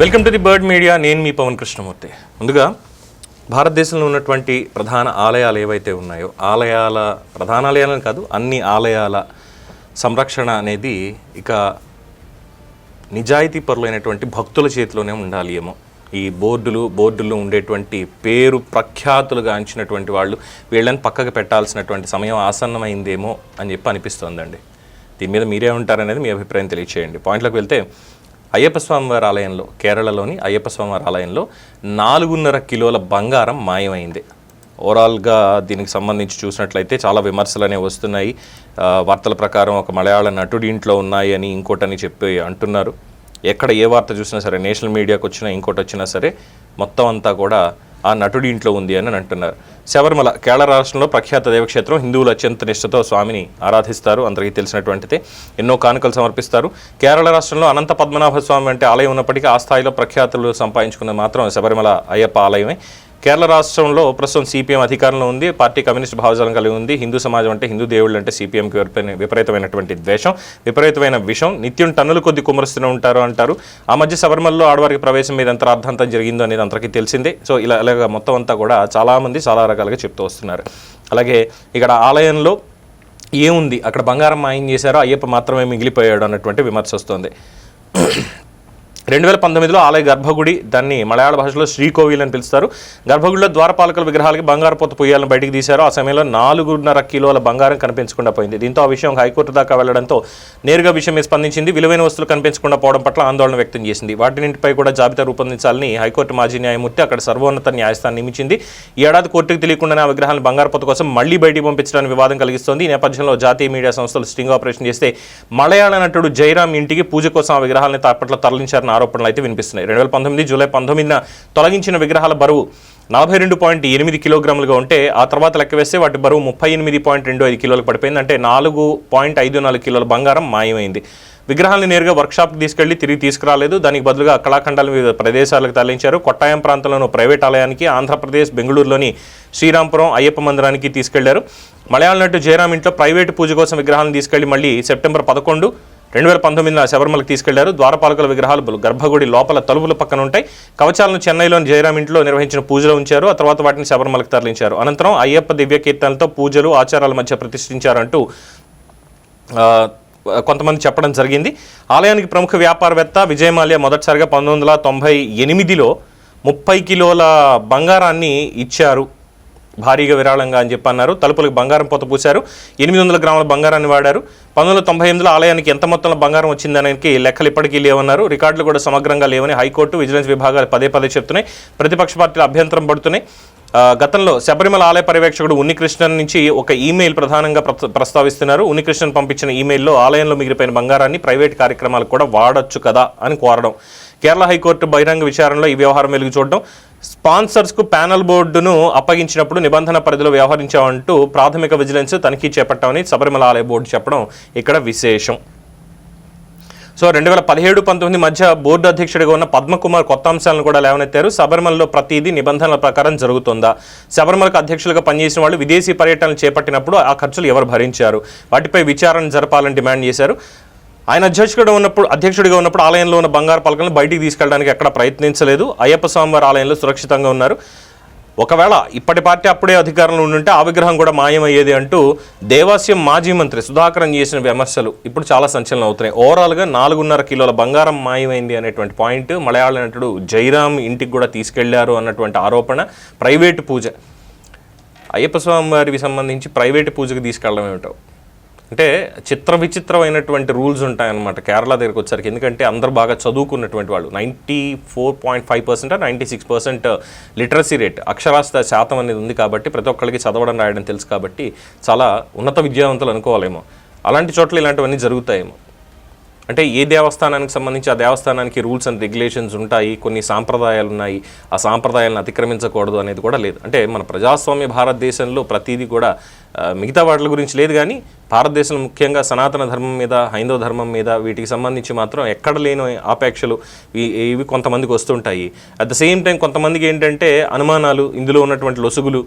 Welcome to the Bird Media నేను మీ పవన్ కృష్ణమూర్తి. ముందుగా భారతదేశంలో ఉన్నటువంటి ప్రధాన ఆలయాలు ఏవైతే ఉన్నాయో ఆలయాల ప్రధాన ఆలయాలను కాదు అన్ని ఆలయాల సంరక్షణ అనేది ఇక నిజాయితీ పరులైనటువంటి భక్తుల చేతిలోనే ఉండాలి ఏమో. ఈ బోర్డులు బోర్డుల్లో ఉండేటువంటి పేరు ప్రఖ్యాతులు గాంచినటువంటి వాళ్ళు వీళ్ళని పక్కకు పెట్టాల్సినటువంటి సమయం ఆసన్నమైందేమో అని చెప్పి అనిపిస్తోందండి. దీని మీద మీరే ఉంటారనేది మీ అభిప్రాయం తెలియచేయండి. పాయింట్లోకి వెళ్తే అయ్యప్ప స్వామివారి ఆలయంలో కేరళలోని అయ్యప్ప స్వామివారి ఆలయంలో నాలుగున్నర కిలోల బంగారం మాయమైంది. ఓవరాల్గా దీనికి సంబంధించి చూసినట్లయితే చాలా విమర్శలు అనేవి వస్తున్నాయి వార్తల ప్రకారం ఒక మలయాళ నటుడి ఇంట్లో ఉన్నాయి అని ఇంకోటని చెప్పి అంటున్నారు. ఎక్కడ ఏ వార్త చూసినా సరే నేషనల్ మీడియాకు వచ్చినా ఇంకోటి వచ్చినా సరే మొత్తం అంతా కూడా ఆ నటుడి ఇంట్లో ఉంది అని అంటున్నారు. శబరిమల కేరళ రాష్ట్రంలో ప్రఖ్యాత దేవక్షేత్రం హిందువులు అత్యంత నిష్ఠతో స్వామిని ఆరాధిస్తారు. అందరికీ తెలిసినటువంటిదే. ఎన్నో కానుకలు సమర్పిస్తారు. కేరళ రాష్ట్రంలో అనంత పద్మనాభ స్వామి అంటే ఆలయం ఉన్నప్పటికీ ఆ స్థాయిలో ప్రఖ్యాతులు సంపాదించుకున్న మాత్రం శబరిమల అయ్యప్ప ఆలయమే. కేరళ రాష్ట్రంలో ప్రస్తుతం సిపిఎం అధికారంలో ఉంది. పార్టీ కమ్యూనిస్ట్ భావజాలం కలిగి ఉంది. హిందూ సమాజం అంటే హిందూ దేవుళ్ళు అంటే సిపిఎంకి విపరీతమైనటువంటి ద్వేషం విపరీతమైన విషం. నిత్యం టన్నులు కొద్ది కుమరుస్తూనే ఉంటారు అంటారు. ఆ మధ్య శబరిమలలో ఆడవారికి ప్రవేశం మీద ఎంత అర్థంతం జరిగిందో అనేది అందరికీ తెలిసిందే. సో ఇలా ఇలాగ మొత్తం అంతా కూడా చాలామంది చాలా రకాలుగా చెప్తూ వస్తున్నారు. అలాగే ఇక్కడ ఆలయంలో ఏముంది? అక్కడ బంగారం మాయం చేశారో? అయ్యప్ప మాత్రమే మిగిలిపోయాడు అన్నటువంటి విమర్శ వస్తుంది. రెండు వేల పంతొమ్మిదిలో ఆలయ గర్భగుడి దాన్ని మలయాళ భాషలో శ్రీకోవిల్ అని పిలుస్తారు. గర్భగుడిలో ద్వారపాలకుల విగ్రహాలకి బంగారు పొత్తు పొయ్యాలను బయటికి తీశారు. ఆ సమయంలో నాలుగున్నర కిలోల బంగారం కనిపించకుండా పోయింది. దీంతో ఆ విషయం హైకోర్టు దాకా వెళ్ళడంతో నేరుగా విషయం మీద స్పందించింది. విలువైన వస్తువులు కనిపించకుండా పోవడం పట్ల ఆందోళన వ్యక్తం చేసింది. వాటినింటిపై కూడా జాబితా రూపొందించాలని హైకోర్టు మాజీ న్యాయమూర్తి అక్కడ సర్వోన్నత న్యాయస్థానం నియమించింది. ఈ ఏడాది కోర్టుకు తెలియకుండానే ఆ విగ్రహాలను బంగారు పొత్తు కోసం మళ్ళీ బయటికి పంపించడానికి వివాదం కలిగిస్తోంది. ఈ నేపథ్యంలో జాతీయ మీడియా సంస్థలు స్టింగ్ ఆపరేషన్ చేస్తే మలయాళ నటుడు జైరామ్ ఇంటికి పూజ కోసం ఆ విగ్రహాలను తాపట్ల తరలించారన్న ఆరోపణలు అయితే వినిపిస్తున్నాయి. రెండు వేల పంతొమ్మిది జూలై పంతొమ్మిదిన తొలగించిన విగ్రహాల బరువు నలభై రెండు పాయింట్ ఎనిమిది కిలోగ్రాములుగా ఉంటే ఆ తర్వాత లెక్క వేస్తే వాటి బరువు ముప్పై ఎనిమిది పాయింట్ రెండు ఐదు కిలోలకు పడిపోయింది. అంటే నాలుగు పాయింట్ ఐదు నాలుగు కిలోల బంగారం మాయమైంది. విగ్రహాలను నేరుగా వర్క్షాప్కి తీసుకెళ్ళి తిరిగి తీసుకురాలేదు. దానికి బదులుగా కళాఖండాలను వివిధ ప్రదేశాలకు తరలించారు. కొట్టాయం ప్రాంతంలోని ప్రైవేట్ ఆలయానికి ఆంధ్రప్రదేశ్ బెంగళూరులోని శ్రీరాంపురం అయ్యప్ప మందిరానికి తీసుకెళ్ళారు. మలయాళ నటు జయరామ్ ఇంట్లో ప్రైవేటు పూజ కోసం విగ్రహాలను తీసుకెళ్ళి మళ్ళీ సెప్టెంబర్ పదకొండు రెండు వేల పంతొమ్మిదిన శబరిమలకు తీసుకెళ్ళారు. ద్వారపాలకుల విగ్రహాలు గర్భగుడి లోపల తలుపుల పక్కన ఉంటాయి కవచాలను చెన్నైలోని జయరాం ఇంట్లో నిర్వహించిన పూజలు ఉంచారు. ఆ తర్వాత వాటిని శబరిమలకు తరలించారు. అనంతరం అయ్యప్ప దివ్య కీర్తనలతో పూజలు ఆచారాల మధ్య ప్రతిష్ఠించారంటూ కొంతమంది చెప్పడం జరిగింది. ఆలయానికి ప్రముఖ వ్యాపారవేత్త విజయమాల్య మొదటిసారిగా పంతొమ్మిది వందల తొంభై ఎనిమిదిలో ముప్పై కిలోల బంగారాన్ని ఇచ్చారు. భారీగా విరాళంగా అని చెప్పి అన్నారు. తలుపులకు బంగారం పొత పూశారు. ఎనిమిది వందల గ్రాముల బంగారాన్ని వాడారు. పంతొమ్మిది వందల తొంభై ఎనిమిదిలో ఆలయానికి ఎంత మొత్తంలో బంగారం వచ్చిందనే లెక్కలు ఇప్పటికీ లేవన్నారు. రికార్డులు కూడా సమగ్రంగా లేవని హైకోర్టు విజిలెన్స్ విభాగాలు పదే పదే చెప్తున్నాయి. ప్రతిపక్ష పార్టీలు అభ్యంతరం పడుతున్నాయి. గతంలో శబరిమల ఆలయ పర్యవేక్షకుడు ఉన్నికృష్ణన్ నుంచి ఒక ఈమెయిల్ ప్రధానంగా ప్ర- ప్రస్తావిస్తున్నారు. ఉన్నికృష్ణన్ పంపించిన ఈమెయిల్లో ఆలయంలో మిగిలిపోయిన బంగారాన్ని ప్రైవేట్ కార్యక్రమాలకు కూడా వాడొచ్చు కదా అని కోరడం. కేరళ హైకోర్టు బహిరంగ విచారణలో ఈ వ్యవహారం వెలుగు చూడడం స్పాన్సర్స్కు ప్యానల్ బోర్డును అప్పగించినప్పుడు నిబంధన పరిధిలో వ్యవహరించామంటూ ప్రాథమిక విజిలెన్స్ తనిఖీ చేపట్టామని శబరిమల ఆలయ బోర్డు చెప్పడం ఇక్కడ విశేషం. సో రెండు వేల పదిహేడు పంతొమ్మిది మధ్య బోర్డు అధ్యక్షుడిగా ఉన్న పద్మకుమార్ కొత్త అంశాలను కూడా లేవనెత్తారు. శబరిమలలో ప్రతిదీ నిబంధనల ప్రకారం జరుగుతుందా? శబరిమలకు అధ్యక్షులుగా పనిచేసిన వాళ్ళు విదేశీ పర్యటనలు చేపట్టినప్పుడు ఆ ఖర్చులు ఎవరు భరించారు? వాటిపై విచారణ జరపాలని డిమాండ్ చేశారు. ఆయన అధ్యక్షుడు ఉన్నప్పుడు అధ్యక్షుడిగా ఉన్నప్పుడు ఆలయంలో ఉన్న బంగారు పలకలను బయటికి తీసుకెళ్ళడానికి ఎక్కడ ప్రయత్నించలేదు. అయ్యప్ప స్వామివారి ఆలయంలో సురక్షితంగా ఉన్నారు. ఒకవేళ ఇప్పటి పార్టీ అప్పుడే అధికారంలో ఉండుంటే ఆ విగ్రహం కూడా మాయమయ్యేది అంటూ దేవాస్యం మాజీ మంత్రి సుధాకరన్ చేసిన విమర్శలు ఇప్పుడు చాలా సంచలనం అవుతున్నాయి. ఓవరాల్గా నాలుగున్నర కిలోల బంగారం మాయమైంది అనేటువంటి పాయింట్ మలయాళ నటుడు జైరామ్ ఇంటికి కూడా తీసుకెళ్ళారు అన్నటువంటి ఆరోపణ. ప్రైవేటు పూజ. అయ్యప్ప స్వామి వారికి సంబంధించి ప్రైవేటు పూజకు తీసుకెళ్ళడం ఏమిటో. అంటే చిత్ర విచిత్రమైనటువంటి రూల్స్ ఉంటాయన్నమాట. కేరళ దగ్గరికి వచ్చరికి ఎందుకంటే అందరు బాగా చదువుకున్నటువంటి వాళ్ళు. Ninety four point five percent ninety six percent literacy rate. అక్షరాస్యత శాతం అనేది ఉంది కాబట్టి ప్రతి ఒక్కరికి చదవడం రాయడం తెలుసు కాబట్టి చాలా ఉన్నత విద్యావంతులు అనుకోవాలేమో. అలాంటి చోట్ల ఇలాంటివన్నీ జరుగుతాయేమో. అంటే ఏ దేవస్థానానికి సంబంధించి ఆ దేవస్థానానికి రూల్స్ అండ్ రెగ్యులేషన్స్ ఉంటాయి కొన్ని సాంప్రదాయాలు ఉన్నాయి ఆ సాంప్రదాయాలను అతిక్రమించకూడదు అనేది కూడా లేదు. అంటే మన ప్రజాస్వామ్య భారతదేశంలో ప్రతిదీ కూడా మిగతా వాటి గురించి లేదు కానీ భారతదేశంలో ముఖ్యంగా సనాతన ధర్మం మీద హైందవ ధర్మం మీద వీటికి సంబంధించి మాత్రం ఎక్కడ లేని ఆపేక్షలు ఇవి కొంతమందికి వస్తుంటాయి. అట్ ద సేమ్ టైం కొంతమందికి ఏంటంటే అనుమానాలు ఇందులో ఉన్నటువంటి లొసుగులు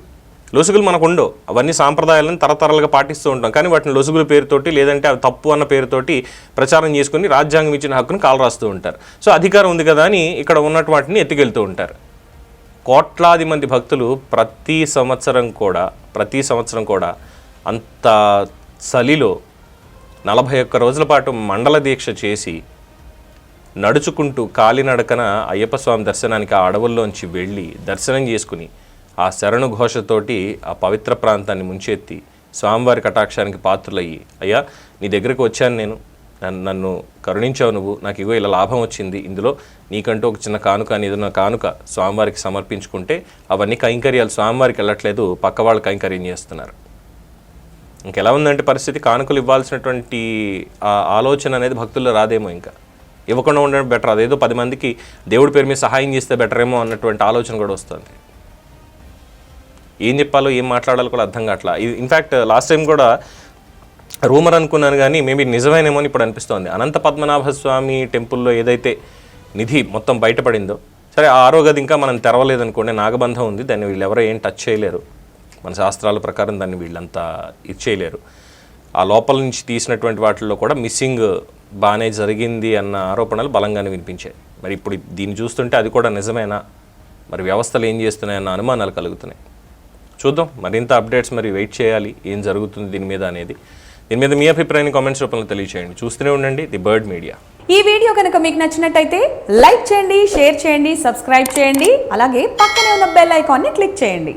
లొసుగులు మనకు ఉండవు. అవన్నీ సాంప్రదాయాలను తరతరాలుగా పాటిస్తూ ఉంటాం. కానీ వాటిని లొసుగుల పేరుతోటి లేదంటే అవి తప్పు అన్న పేరుతోటి ప్రచారం చేసుకుని రాజ్యాంగం ఇచ్చిన హక్కును కాలు రాస్తూ ఉంటారు. సో అధికారం ఉంది కదా అని ఇక్కడ ఉన్నటువంటి వాటిని ఎత్తుకెళ్తూ ఉంటారు. కోట్లాది మంది భక్తులు ప్రతి సంవత్సరం కూడా ప్రతి సంవత్సరం కూడా అంత చలిలో నలభై ఒక్క రోజుల పాటు మండల దీక్ష చేసి నడుచుకుంటూ కాలినడకన అయ్యప్ప స్వామి దర్శనానికి ఆ అడవుల్లోంచి వెళ్ళి దర్శనం చేసుకుని ఆ శరణు ఘోషతోటి ఆ పవిత్ర ప్రాంతాన్ని ముంచెత్తి స్వామివారి కటాక్షానికి పాత్రులయ్యి అయ్యా నీ దగ్గరకు వచ్చాను నేను. నన్ను నన్ను కరుణించావు నువ్వు. నాకు ఇగో ఇలా లాభం వచ్చింది. ఇందులో నీకంటూ ఒక చిన్న కానుక అని ఏదైనా కానుక స్వామివారికి సమర్పించుకుంటే అవన్నీ కైంకర్యాలు. స్వామివారికి వెళ్ళట్లేదు. పక్క వాళ్ళు కైంకర్యం చేస్తున్నారు. ఇంకెలా ఉందంటే పరిస్థితి? కానుకలు ఇవ్వాల్సినటువంటి ఆ ఆలోచన అనేది భక్తుల్లో రాదేమో ఇంకా. ఇవ్వకుండా ఉండడం బెటర్. అదేదో పది మందికి దేవుడి పేరు మీద సహాయం చేస్తే బెటర్ ఏమో అన్నటువంటి ఆలోచన కూడా వస్తుంది. ఏం చెప్పాలో ఏం మాట్లాడాలో కూడా అర్థం కావట్లా. ఇది ఇన్ఫ్యాక్ట్ లాస్ట్ టైం కూడా రూమర్ అనుకున్నాను కానీ మేబీ నిజమేనేమో అని ఇప్పుడు అనిపిస్తోంది. అనంత పద్మనాభ స్వామి టెంపుల్లో ఏదైతే నిధి మొత్తం బయటపడిందో సరే ఆ ఆరో గది ఇంకా మనం తెరవలేదనుకోండి నాగబంధం ఉంది దాన్ని వీళ్ళు ఎవరో ఏం టచ్ చేయలేరు. మన శాస్త్రాల ప్రకారం దాన్ని వీళ్ళంతా ఇది చేయలేరు. ఆ లోపల నుంచి తీసినటువంటి వాటిల్లో కూడా మిస్సింగ్ బాగానే జరిగింది అన్న ఆరోపణలు బలంగానే వినిపించాయి. మరి ఇప్పుడు దీన్ని చూస్తుంటే అది కూడా నిజమేనా? మరి వ్యవస్థలు ఏం చేస్తున్నాయన్న అనుమానాలు కలుగుతున్నాయి. చూద్దాం. మరింత అప్డేట్స్ మరి వెయిట్ చేయాలి. ఏం జరుగుతుంది దీని మీద అనేది. దీని మీద మీ అభిప్రాయాన్ని కామెంట్స్ రూపంలో తెలియచేయండి. చూస్తూనే ఉండండి ది బర్డ్ మీడియా. ఈ వీడియో కనుక మీకు నచ్చినట్టయితే లైక్ చేయండి షేర్ చేయండి సబ్స్క్రైబ్ చేయండి. అలాగే పక్కనే ఉన్న బెల్ ఐకాన్ని క్లిక్ చేయండి.